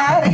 somebody.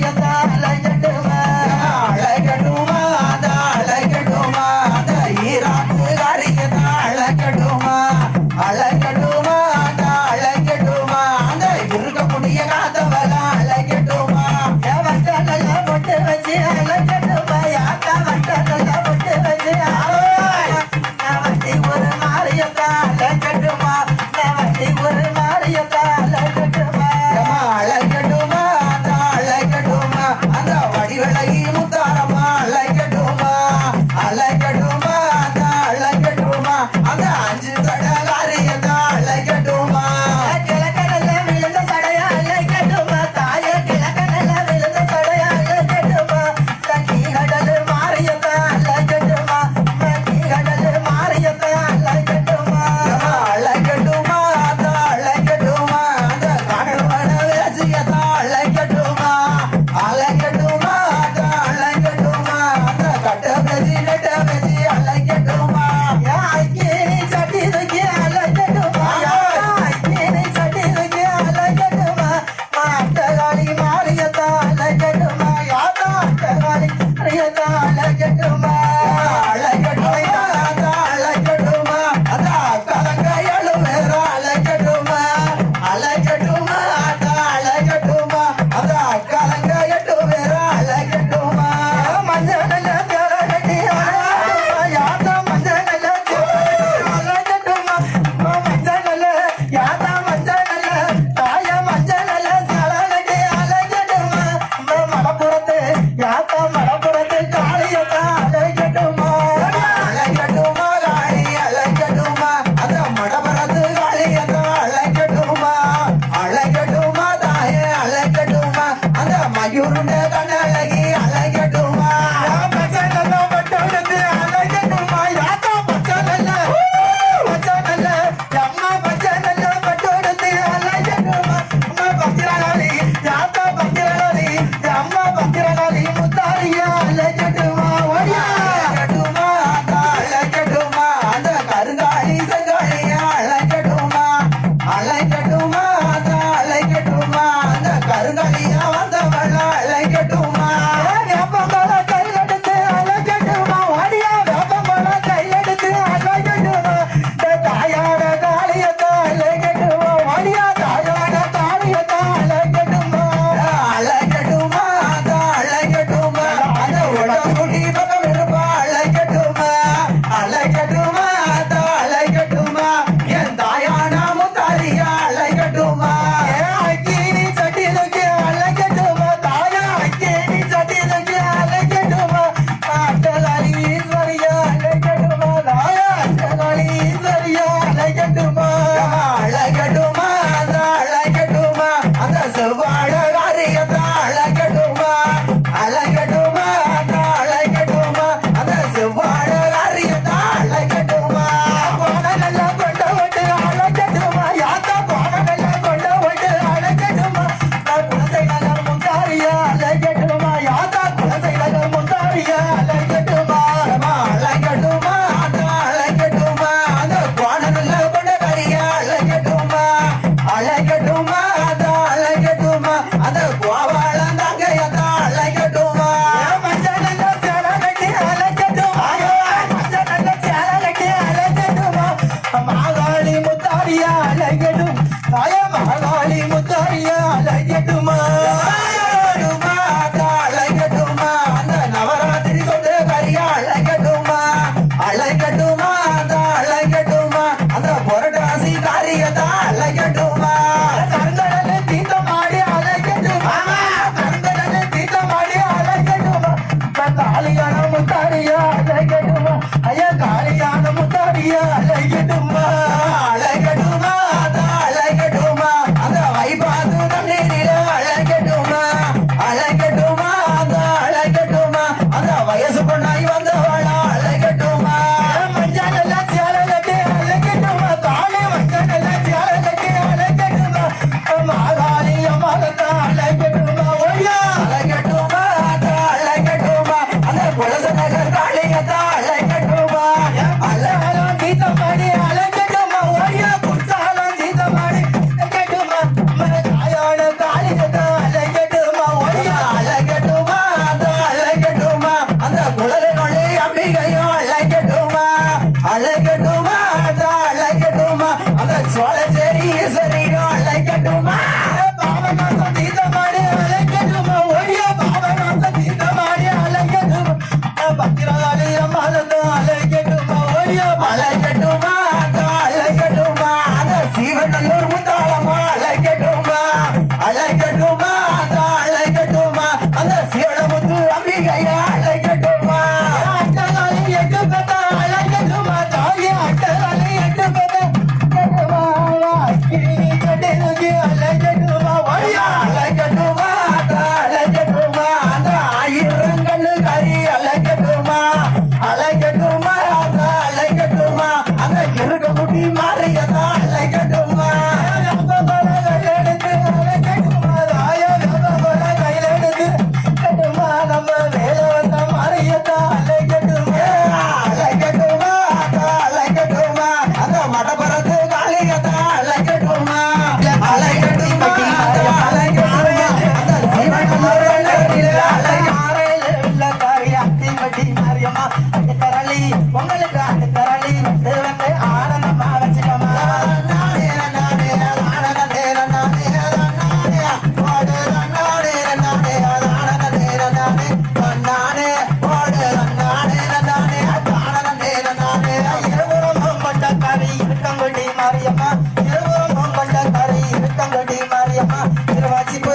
первотик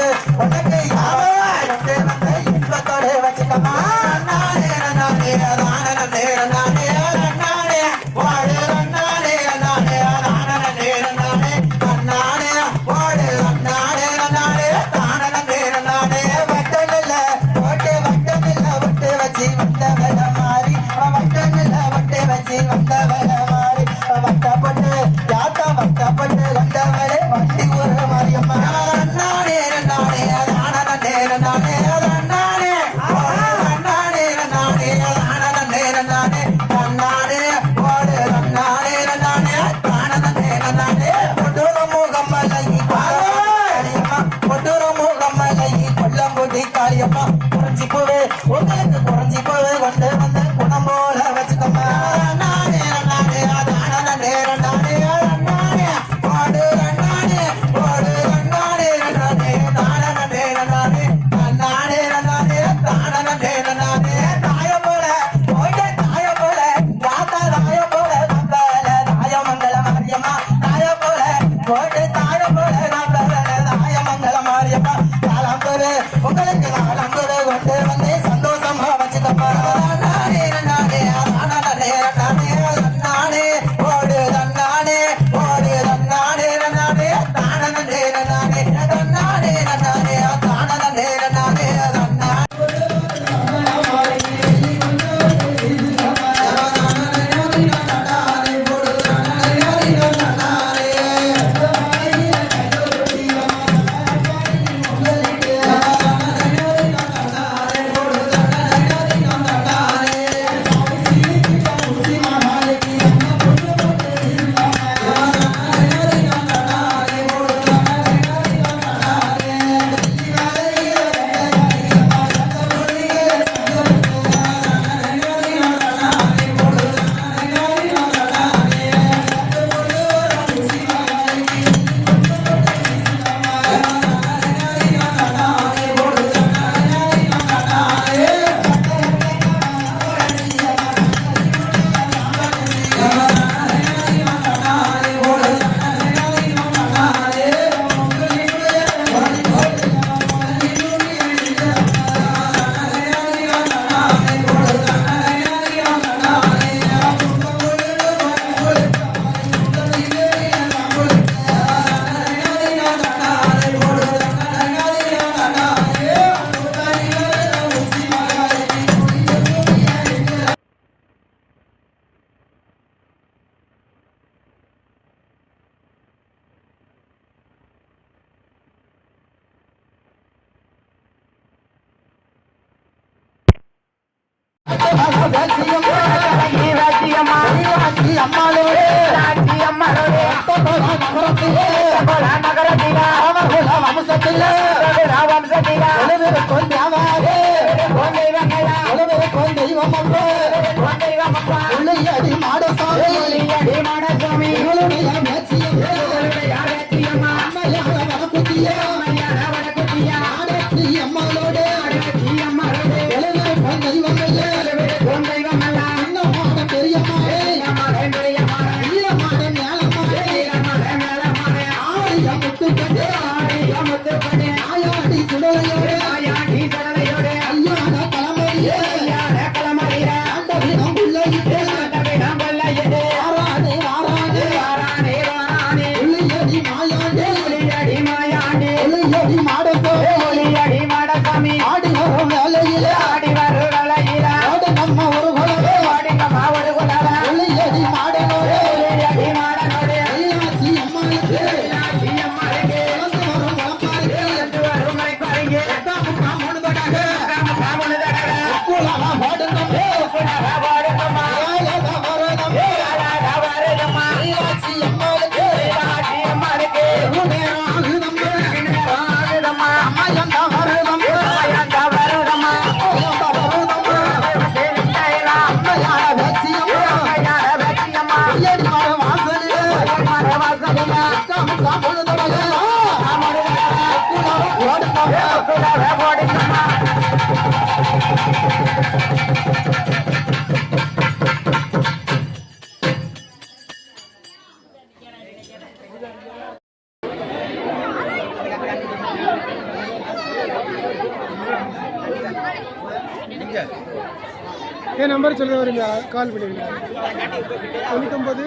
உங்களுக்கு நான் நம்புறேன் கொண்டை வகையா கொண்டை வகையா கொண்டை வகையா Udah. என் நம்பர் சொல்ல வரீங்களா கால் பண்ணுவீங்களா தொண்ணூத்தொம்பது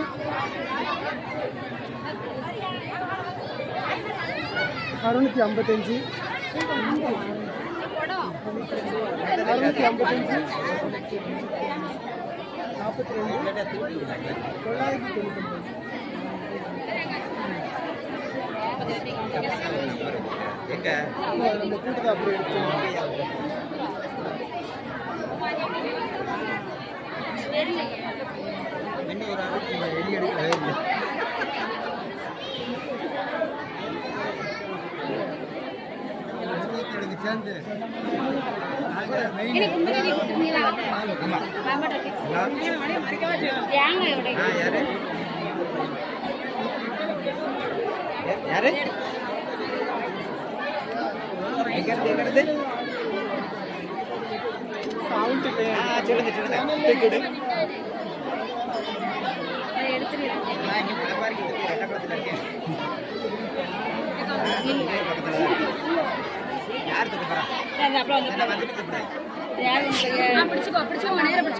அறுநூற்றி ஐம்பத்தஞ்சு. அறுநூற்றி ஐம்பத்தஞ்சு. நாற்பத்தி ரெண்டு. தொள்ளாயிரத்தி தொண்ணூத்தொம்பது எங்க? கூட்டத்தை அப்படி யாரு? எங்கிறது எங்கிறது சொல்லுங்க சொல்லுங்க. எடுத்துருக்கேன் நான் இங்க பக்கத்துல இருக்கேன் ரெட்டக்குளத்துல இருக்கேன் யார் தூக்க போறா அப்புறம் வந்து நான் வந்துட்டு கூப்பிடுறேன் யாரும் பிடிச்சிக்கோ பிடிச்சிக்கோ நேரம்